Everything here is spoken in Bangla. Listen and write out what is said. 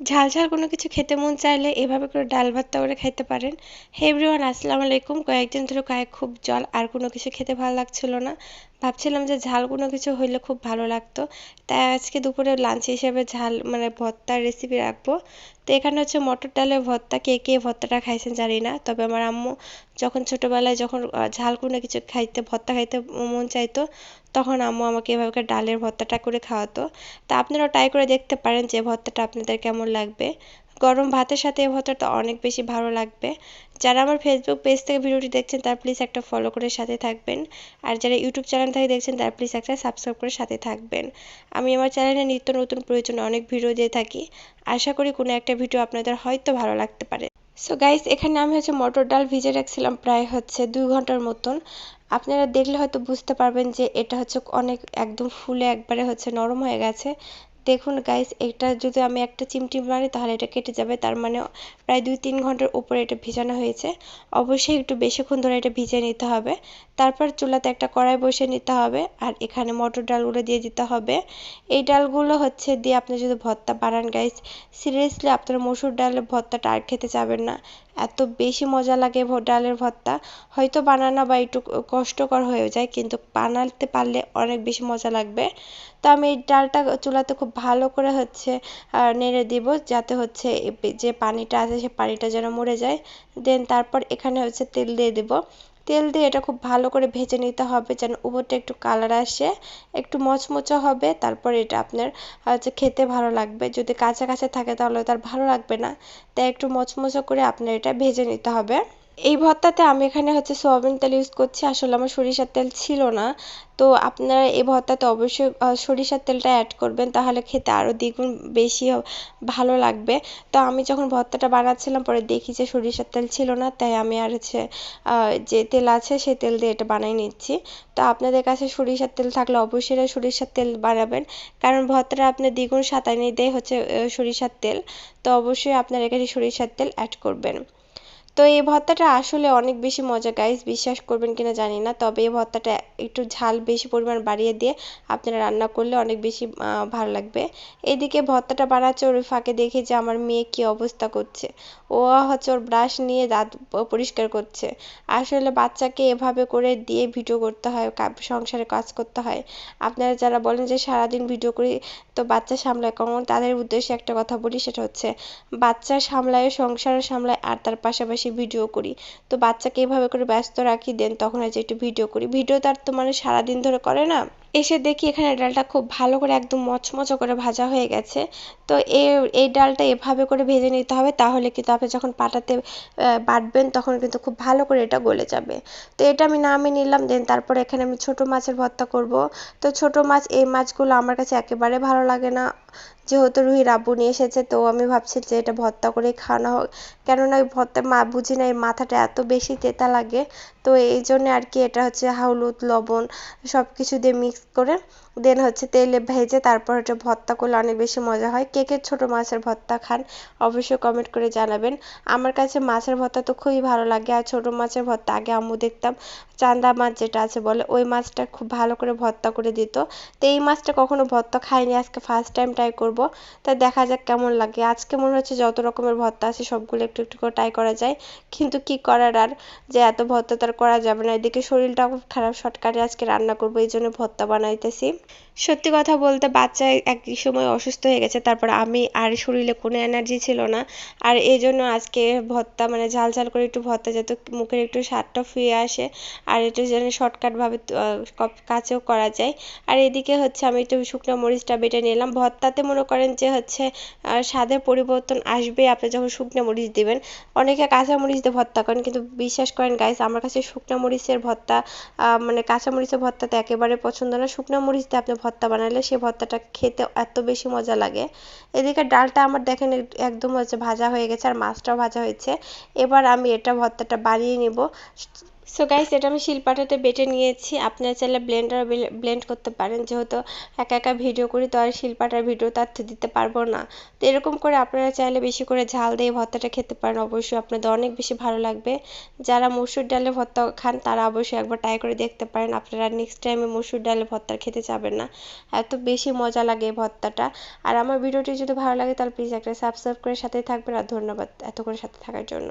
ঝাল ঝাল কোনো কিছু খেতে মন চাইলে এভাবে করে ডাল ভাতটা করে খাইতে পারেন। হেবরিওয়ান আসসালামু আলাইকুম। কয়েকদিন ধরে কয়েক খুব জল, আর কোনো কিছু খেতে ভালো লাগছিল না। ভাবছিলাম যে ঝাল কোনো কিছু হইলে খুব ভালো লাগতো। তাই আজকে দুপুরে লাঞ্চ হিসেবে ঝাল মানে ভর্তার রেসিপি রাখব। তো এখানে হচ্ছে মটর ডালের ভর্তা, কে কে ভর্তাটা খাইছেন জানি না। তবে আমার আম্মু যখন ছোটোবেলায় যখন ঝাল কোনো কিছু খাইতে, ভর্তা খাইতে মন চাইতো, তখন আম্মু আমাকে এভাবে ডালের ভর্তাটা করে খাওয়াতো। তা আপনারাও ট্রাই করে দেখতে পারেন যে ভর্তাটা আপনাদের কেমন লাগবে। গরম ভাতের সাথে এই ভর্তাটা অনেক বেশি ভালো লাগবে। যারা আমার ফেসবুক পেজ থেকে ভিডিওটি দেখছেন, তারা প্লিজ একটা ফলো করে সাথে থাকবেন। আর যারা ইউটিউব চ্যানেল থেকে দেখছেন, তারা প্লিজ একটা সাবস্ক্রাইব করে সাথে থাকবেন। আমি আমার চ্যানেলে নিত্য নতুন প্রয়োজনে অনেক ভিডিও দিয়ে থাকি। আশা করি কোনো একটা ভিডিও আপনাদের হয়তো ভালো লাগতে পারে। সো গাইস এখানে আমি হচ্ছে মটর ডাল ভিজে রাখছিলাম প্রায় হচ্ছে দুই ঘণ্টার মতন। আপনারা দেখলে হয়তো বুঝতে পারবেন যে এটা হচ্ছে অনেক একদম ফুলে একবারে হচ্ছে নরম হয়ে গেছে। দেখুন গাইস এটা যদি আমি একটা চিমটি মারি, তাহলে এটা কেটে যাবে। তার মানে প্রায় দুই তিন ঘণ্টার উপরে এটা ভিজানো হয়েছে। অবশ্যই একটু বেশিক্ষণ ধরে এটা ভিজিয়ে নিতে হবে। তারপর চুলাতে একটা কড়াই বসিয়ে নিতে হবে, আর এখানে মটর ডালগুলো দিয়ে দিতে হবে। এই ডালগুলো হচ্ছে দিয়ে আপনি যদি ভর্তা বানান গাইস সিরিয়াসলি আপনারা মসুর ডালের ভর্তাটা আর খেতে যাবেন না। এত বেশি মজা লাগে ডালের ভর্তা। হয়তো বানানো বা একটু কষ্টকর হয়ে যায়, কিন্তু বানাতে পারলে অনেক বেশি মজা লাগবে। তো আমি এই ডালটা চুলাতে খুব ভালো করে হচ্ছে নেড়ে দিব যাতে হচ্ছে যে পানিটা আছে সে পানিটা যেন মরে যায়। দেন তারপর এখানে হচ্ছে তেল দিয়ে দেব। তেল দিয়ে এটা খুব ভালো করে ভেজে নিতে হবে যেন উপরটা একটু কালার আসে, একটু মচমচে হবে, তারপর এটা আপনার হচ্ছে খেতে ভালো লাগবে। যদি কাঁচা কাঁচা থাকে তাহলে তার ভালো লাগবে না। তাই একটু মচমচে করে আপনার এটা ভেজে নিতে হবে। এই ভর্তাতে আমি এখানে হচ্ছে সয়াবিন তেল ইউজ করছি। আসলে আমার সরিষার তেল ছিল না। তো আপনারা এই ভর্তাতে অবশ্যই সরিষার তেলটা অ্যাড করবেন, তাহলে খেতে আরও দ্বিগুণ বেশি ভালো লাগবে। তো আমি যখন ভর্তাটা বানাচ্ছিলাম, পরে দেখি যে সরিষার তেল ছিল না, তাই আমি আর হচ্ছে যে তেল আছে সেই তেল দিয়ে এটা বানিয়ে নিচ্ছি। তো আপনাদের কাছে সরিষার তেল থাকলে অবশ্যই সরিষার তেল বানাবেন। কারণ ভর্তাটা আপনার দ্বিগুণ সাঁতানি দেয় হচ্ছে সরিষার তেল। তো অবশ্যই আপনারা এখানে সরিষার তেল অ্যাড করবেন। তো এই ভর্তাটা আসলে অনেক বেশি মজা গাইস বিশ্বাস করবেন কিনা জানি না, তবে এই ভর্তাটা একটু ঝাল বেশি পরিমাণ বাড়িয়ে দিয়ে আপনারা রান্না করলে অনেক বেশি ভালো লাগবে। এদিকে ভর্তাটা বানাচ্ছে, ওর ফাঁকে দেখি যে আমার মেয়ে কি অবস্থা করছে। ও হচ্ছে ওর ব্রাশ নিয়ে দাঁত পরিষ্কার করছে। আসলে বাচ্চাকে এভাবে করে দিয়ে ভিডিও করতে হয় সংসারে কাজ করতে হয়। আপনারা যারা বলেন যে সারাদিন ভিডিও করি, তো বাচ্চা সামলায় কখন তাদের উদ্দেশ্যে একটা কথা বলি, সেটা হচ্ছে বাচ্চা সামলায়, সংসার সামলায়, আর তার পাশাপাশি ভিডিও করি। তো বাচ্চাকে এভাবে করে ব্যস্ত রাখি দেন তখন হচ্ছে একটু ভিডিও করি। ভিডিও তার তো মানে সারাদিন ধরে করে না। এসে দেখি এখানে ডালটা খুব ভালো করে একদম মচমচে করে ভাজা হয়ে গেছে। তো এই ডালটা এভাবে করে ভেজে নিতে হবে, তাহলে কিন্তু আপনি যখন পাটাতে বাটবেন তখন কিন্তু খুব ভালো করে এটা গলে যাবে। তো এটা আমি নামিয়ে নিলাম, দেন তারপরে এখানে আমি ছোট মাছের ভর্তা করব। তো ছোট মাছ, এই মাছগুলো আমার কাছে একেবারে ভালো লাগে না। যেহেতু রুহির আব্বু নিয়ে এসেছে, তো আমি ভাবছি যে এটা ভর্তা করেই খাওয়ানো হোক। কেননা ওই ভর্তা মা, বুঝি না, এই মাথাটা এত বেশি তেতা লাগে। তো এই জন্য আর কি এটা হচ্ছে হাউলুদ লবণ সব কিছু দিয়ে মিক্স করে দেন হচ্ছে তেলে ভেজে তারপর হচ্ছে ভর্তা করলে অনেক বেশি মজা হয়। কে কে ছোটো মাছের ভর্তা খান অবশ্যই কমেন্ট করে জানাবেন। আমার কাছে মাছের ভর্তা তো খুবই ভালো লাগে আর ছোটো মাছের ভর্তা আগে আম্মু দেখতাম, চান্দা মাছ যেটা আছে বলে ওই মাছটা খুব ভালো করে ভর্তা করে দিত। তো এই মাছটা কখনো ভর্তা খাইনি, আজকে ফার্স্ট টাইম ট্রাই করব। তাই দেখা যাক কেমন লাগে। আজকে মনে হচ্ছে যত রকমের ভর্তা আছে সবগুলো একটু একটু করে ট্রাই করা যায়। কিন্তু কি করার আর? যে এত ভর্তা তো আর করা যাবে না। এদিকে শরীরটাও খারাপ শর্টকাটে আজকে রান্না করব, এই জন্য ভর্তা বানাইতেছি। সত্যি কথা বলতে বাচ্চা এক সময় অসুস্থ হয়ে গেছে, তারপর আমি আর শরীরে কোনো এনার্জি ছিল না। আর এই জন্য আজকে ভর্তা মানে ঝাল ঝাল করে একটু ভর্তা যাতে মুখের একটু স্বাদটা ফিরে আসে, আর এটা যেন শর্টকাটভাবে কাছেও করা যায়। আর এদিকে হচ্ছে আমি একটু শুকনো মরিচটা বেটে নিলাম। ভর্তাতে মনে করেন যে হচ্ছে স্বাদের পরিবর্তন আসবে আপনি যখন শুকনো মরিচ দেবেন। অনেকে কাঁচা মরিচ দিয়ে ভর্তা করেন, কিন্তু বিশ্বাস করেন গাইস আমার কাছে শুকনো মরিচের ভর্তা মানে কাঁচা মরিচের ভর্তাতে একেবারে পছন্দ না। শুকনো মরিচ দিয়ে আপনি ভর্তা বানালে সেই ভর্তাটা খেতে এত বেশি মজা লাগে। এদিকে ডালটা আমার দেখেন একদম হচ্ছে ভাজা হয়ে গেছে আর মাছটাও ভাজা হয়েছে। এবার আমি এটা ভর্তাটা বানিয়ে নিব। সো গাইস এটা আমি শিলপাটাতে বেটে নিয়েছি। আপনারা চাইলে ব্লেন্ডার ব্লেন্ড করতে পারেন। যেহেতু একা একা ভিডিও করি, তো আর শিলপাটার ভিডিও তার দিতে পারব না। তো এরকম করে আপনারা চাইলে বেশি করে ঝাল দিয়ে ভর্তাটা খেতে পারেন। অবশ্যই আপনাদের অনেক বেশি ভালো লাগবে। যারা মসুর ডালে ভর্তা খান, তারা অবশ্যই একবার ট্রাই করে দেখতে পারেন। আপনারা নেক্সট টাইমে মসুর ডালে ভর্তা খেতে যাবেন না। এত বেশি মজা লাগে এই ভর্তাটা। আর আমার ভিডিওটি যদি ভালো লাগে, তাহলে প্লিজ একটা সাবস্ক্রাইব করে সাথে থাকবেন। আর ধন্যবাদ এত করে সাথে থাকার জন্য।